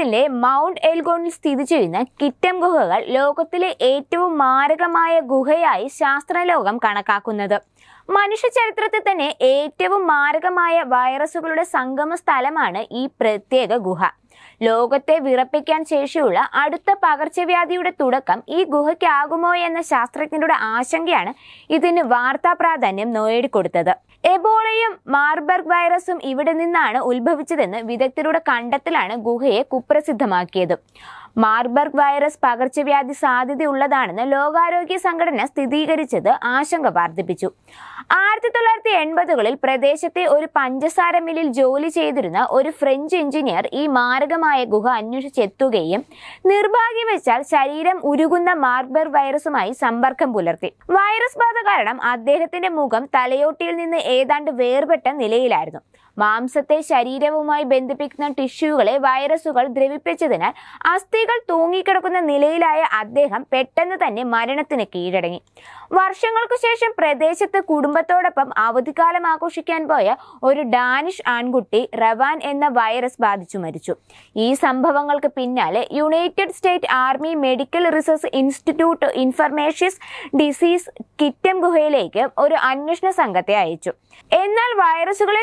സംസ്ഥാനത്തിലെ മൗണ്ട് എൽഗോണിൽ സ്ഥിതി ചെയ്യുന്ന കിറ്റം ഗുഹകൾ ലോകത്തിലെ ഏറ്റവും മാരകമായ ഗുഹയായി ശാസ്ത്രലോകം കണക്കാക്കുന്നത്. മനുഷ്യ ചരിത്രത്തിൽ തന്നെ ഏറ്റവും മാരകമായ വൈറസുകളുടെ സംഗമ സ്ഥലമാണ് ഈ പ്രത്യേക ഗുഹ. ലോകത്തെ വിറപ്പിക്കാൻ ശേഷിയുള്ള അടുത്ത പകർച്ചവ്യാധിയുടെ തുടക്കം ഈ ഗുഹയ്ക്കാകുമോ എന്ന ശാസ്ത്രജ്ഞരുടെ ആശങ്കയാണ് ഇതിന് വാർത്താ പ്രാധാന്യം നേടിക്കൊടുത്തത്. എബോളയും മാർബർഗ് വൈറസും ഇവിടെ നിന്നാണ് ഉത്ഭവിച്ചതെന്ന് വിദഗ്ധരുടെ കണ്ടെത്തലാണ് ഗുഹയെ കുപ്രസിദ്ധമാക്കിയത്. മാർബർഗ് വൈറസ് പകർച്ചവ്യാധി സാധ്യതയുള്ളതാണെന്ന് ലോകാരോഗ്യ സംഘടന സ്ഥിരീകരിച്ചത് ആശങ്ക വർദ്ധിപ്പിച്ചു. ആയിരത്തി തൊള്ളായിരത്തി എൺപതുകളിൽ പ്രദേശത്തെ ഒരു പഞ്ചസാര മില്ലിൽ ജോലി ചെയ്തിരുന്ന ഒരു ഫ്രഞ്ച് എഞ്ചിനീയർ ഈ മാരകമായ ഗുഹ അന്വേഷിച്ചെത്തുകയും നിർഭാഗ്യവശാൽ ശരീരം ഉരുകുന്ന മാർബർഗ് വൈറസുമായി സമ്പർക്കം പുലർത്തി. വൈറസ് ബാധ കാരണം അദ്ദേഹത്തിന്റെ മുഖം തലയോട്ടിയിൽ നിന്ന് ഏതാണ്ട് വേർപെട്ട നിലയിലായിരുന്നു. മാംസത്തെ ശരീരവുമായി ബന്ധിപ്പിക്കുന്ന ടിഷ്യൂകളെ വൈറസുകൾ ദ്രവിപ്പിച്ചതിനാൽ അസ്ഥികൾ തൂങ്ങിക്കിടക്കുന്ന നിലയിലായ അദ്ദേഹം പെട്ടെന്ന് തന്നെ മരണത്തിന് കീഴടങ്ങി. വർഷങ്ങൾക്കു ശേഷം പ്രദേശത്ത് കുടുംബത്തോടൊപ്പം അവധിക്കാലം ആഘോഷിക്കാൻ പോയ ഒരു ഡാനിഷ് ആൺകുട്ടി റവാൻ എന്ന വൈറസ് ബാധിച്ചു മരിച്ചു. ഈ സംഭവങ്ങൾക്ക് പിന്നാലെ United State army medical research institute infectious disease Kitum ഗുഹയിലേക്ക് ഒരു അന്വേഷണ സംഘത്തെ അയച്ചു. എന്നാൽ വൈറസുകളെ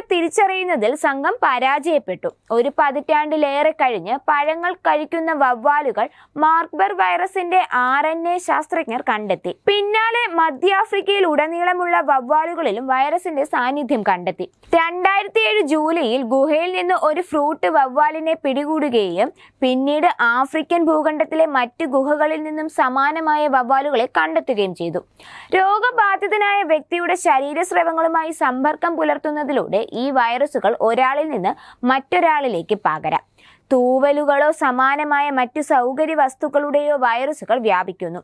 തിരിച്ചറിയുന്നതിൽ സംഘം പരാജയപ്പെട്ടു. ഒരു പതിറ്റാണ്ടിലേറെ കഴിഞ്ഞ് പഴങ്ങൾ കഴിക്കുന്ന വവ്വാലുകൾ മാർക്ബർ വൈറസിന്റെ ആർ എൻ എ ശാസ്ത്രജ്ഞർ കണ്ടെത്തി. പിന്നാലെ മധ്യാഫ്രിക്കയിൽ ഉടനീളമുള്ള വവ്വാലുകളിലും വൈറസിന്റെ സാന്നിധ്യം കണ്ടെത്തി. രണ്ടായിരത്തി ഏഴ് ജൂലൈയിൽ ഗുഹയിൽ നിന്ന് ഒരു ഫ്രൂട്ട് വവ്വാലിനെ പിടികൂടുകയും പിന്നീട് ആഫ്രിക്കൻ ഭൂഖണ്ഡത്തിലെ മറ്റ് ഗുഹകളിൽ നിന്നും സമാനമായ വവ്വാലുകളെ കണ്ടെത്തുകയും ചെയ്തു. രോഗബാധിതനായ വ്യക്തിയുടെ ശരീരസ്രവങ്ങളുമായി സമ്പർക്കം പുലർത്തുന്നതിലൂടെ ഈ വൈറസുകൾ ഒരാളിൽ നിന്ന് മറ്റൊരാളിലേക്ക് പകരാം. തൂവലുകളോ സമാനമായ മറ്റു സൗകര്യ വസ്തുക്കളുടെയോ വൈറസുകൾ വ്യാപിക്കുന്നു.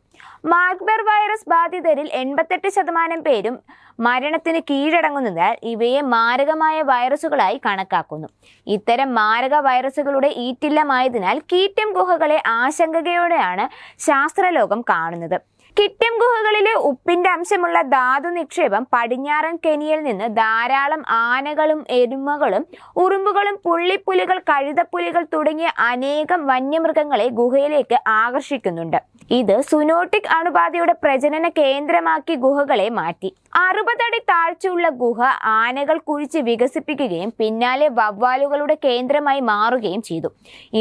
മാഗ്ബർ വൈറസ് ബാധിതരിൽ എൺപത്തെട്ട് ശതമാനം പേരും മരണത്തിന് കീഴടങ്ങുന്നതിനാൽ ഇവയെ മാരകമായ വൈറസുകളായി കണക്കാക്കുന്നു. ഇത്തരം മാരക വൈറസുകളുടെ ഈറ്റില്ലമായതിനാൽ കീറ്റം ഗുഹകളെ ആശങ്കയോടെയാണ് ശാസ്ത്രലോകം കാണുന്നത്. കിറ്റം ഗുഹകളിലെ ഉപ്പിന്റെ അംശമുള്ള ധാതു നിക്ഷേപം പടിഞ്ഞാറൻ കെനിയിൽ നിന്ന് ധാരാളം ആനകളും എരുമകളും ഉറുമ്പുകളും പുള്ളിപ്പുലികൾ കഴുതപ്പുലികൾ തുടങ്ങിയ അനേകം വന്യമൃഗങ്ങളെ ഗുഹയിലേക്ക് ആകർഷിക്കുന്നുണ്ട്. ഇത് സുനോട്ടിക് അണുബാധയുടെ പ്രജനന കേന്ദ്രമാക്കി ഗുഹകളെ മാറ്റി. അറുപതടി താഴ്ചയുള്ള ഗുഹ ആനകൾ കുഴിച്ച് വികസിപ്പിക്കുകയും പിന്നാലെ വവ്വാലുകളുടെ കേന്ദ്രമായി മാറുകയും ചെയ്തു.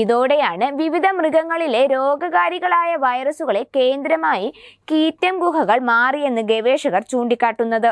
ഇതോടെയാണ് വിവിധ മൃഗങ്ങളിലെ രോഗകാരികളായ വൈറസുകളെ കേന്ദ്രമായി കീറ്റം ഗുഹകൾ മാറിയെന്ന് ഗവേഷകർ ചൂണ്ടിക്കാട്ടുന്നത്.